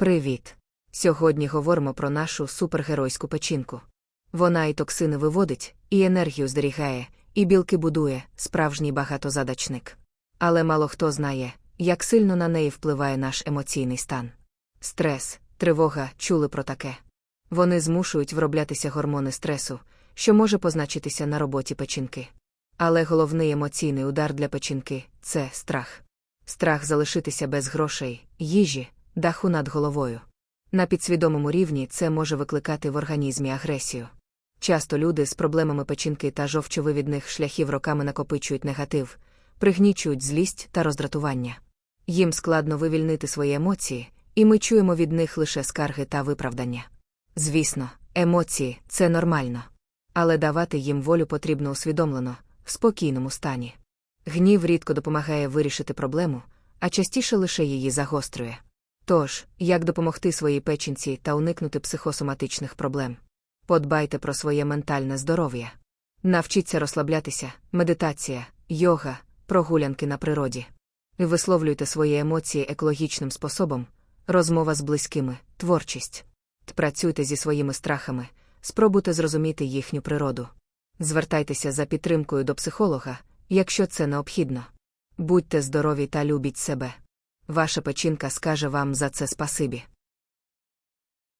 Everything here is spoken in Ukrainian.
Привіт! Сьогодні говоримо про нашу супергеройську печінку. Вона і токсини виводить, і енергію зберігає, і білки будує, справжній багатозадачник. Але мало хто знає, як сильно на неї впливає наш емоційний стан. Стрес, тривога, чули про таке. Вони змушують вроблятися гормони стресу, що може позначитися на роботі печінки. Але головний емоційний удар для печінки це страх. Страх залишитися без грошей, їжі, даху над головою. На підсвідомому рівні це може викликати в організмі агресію. Часто люди з проблемами печінки та жовчовивідних шляхів роками накопичують негатив, пригнічують злість та роздратування. Їм складно вивільнити свої емоції, і ми чуємо від них лише скарги та виправдання. Звісно, емоції це нормально. Але давати їм волю потрібно усвідомлено, в спокійному стані. Гнів рідко допомагає вирішити проблему, а частіше лише її загострює. Тож, як допомогти своїй печінці та уникнути психосоматичних проблем? Подбайте про своє ментальне здоров'я. Навчіться розслаблятися, медитація, йога, прогулянки на природі. Висловлюйте свої емоції екологічним способом, розмова з близькими, творчість. Працюйте зі своїми страхами, спробуйте зрозуміти їхню природу. Звертайтеся за підтримкою до психолога, якщо це необхідно. Будьте здорові та любіть себе. Ваша печінка скаже вам за це спасибі.